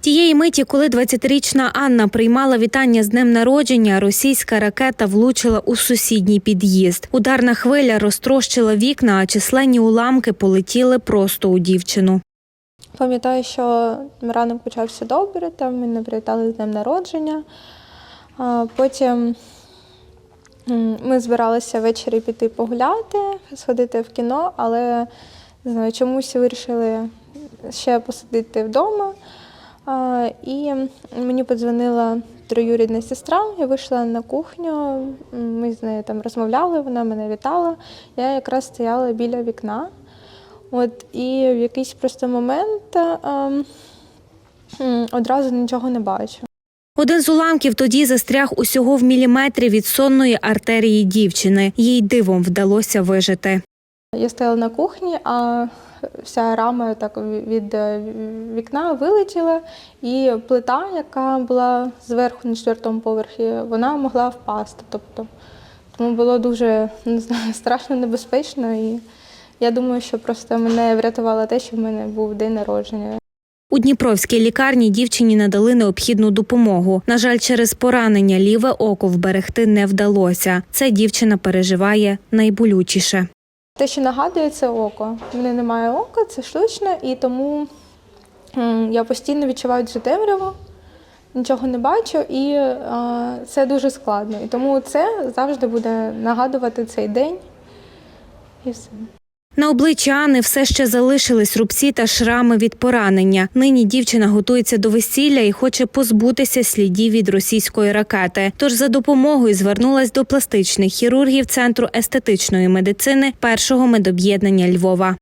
Тієї миті, коли 20-річна Анна приймала вітання з днем народження, російська ракета влучила у сусідній під'їзд. Ударна хвиля розтрощила вікна, а численні уламки полетіли просто у дівчину. Пам'ятаю, що ранок почався добре, там мене привітали з днем народження. Потім ми збиралися ввечері піти погуляти, сходити в кіно, але не знаю, чомусь вирішили ще посидіти вдома. І мені подзвонила троюрідна сестра, я вийшла на кухню, ми з нею там розмовляли, вона мене вітала. Я якраз стояла біля вікна. От і в якийсь просто момент ем, одразу нічого не бачу. Один з уламків тоді застряг усього в міліметрі від сонної артерії дівчини. Їй дивом вдалося вижити. Я стояла на кухні, а вся рама так від е, вікна вилетіла, і плита, яка була зверху на четвертому поверхі, вона могла впасти. Тобто, тому було дуже не знаю, страшно небезпечно. І я думаю, що просто мене врятувало те, що в мене був день народження. У Дніпровській лікарні дівчині надали необхідну допомогу. На жаль, через поранення ліве око вберегти не вдалося. Це дівчина переживає найболючіше. Те, що нагадує, це око. В мене немає ока, це штучне, і тому я постійно відчуваю дуже темряву, нічого не бачу, і е, це дуже складно. І тому це завжди буде нагадувати цей день. І все. На обличчі Анни все ще залишились рубці та шрами від поранення. Нині дівчина готується до весілля і хоче позбутися слідів від російської ракети. Тож за допомогою звернулась до пластичних хірургів Центру естетичної медицини першого медоб'єднання Львова.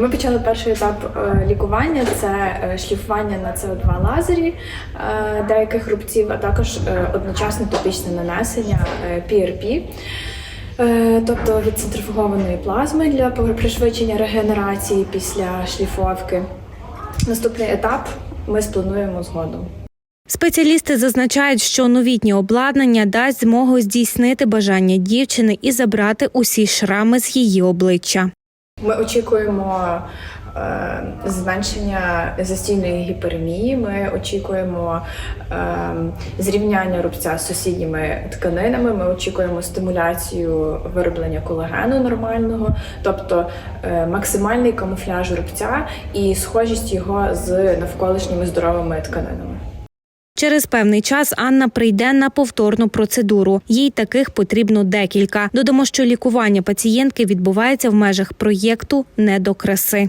Ми почали перший етап е, лікування це е, шліфування на СО2 лазері е, деяких рубців, а також одночасне топічне нанесення PRP, тобто від центрифугованої плазми для пришвидшення регенерації після шліфовки. Наступний етап ми сплануємо згодом. Спеціалісти зазначають, що новітнє обладнання дасть змогу здійснити бажання дівчини і забрати усі шрами з її обличчя. Ми очікуємо е, зменшення застійної гіперемії. Ми очікуємо е, зрівняння рубця з сусідніми тканинами. Ми очікуємо стимуляцію вироблення колагену нормального, тобто е, максимальний камуфляж рубця і схожість його з навколишніми здоровими тканинами. Через певний час Анна прийде на повторну процедуру. Їй таких потрібно декілька. Додамо, що лікування пацієнтки відбувається в межах проєкту Не до краси.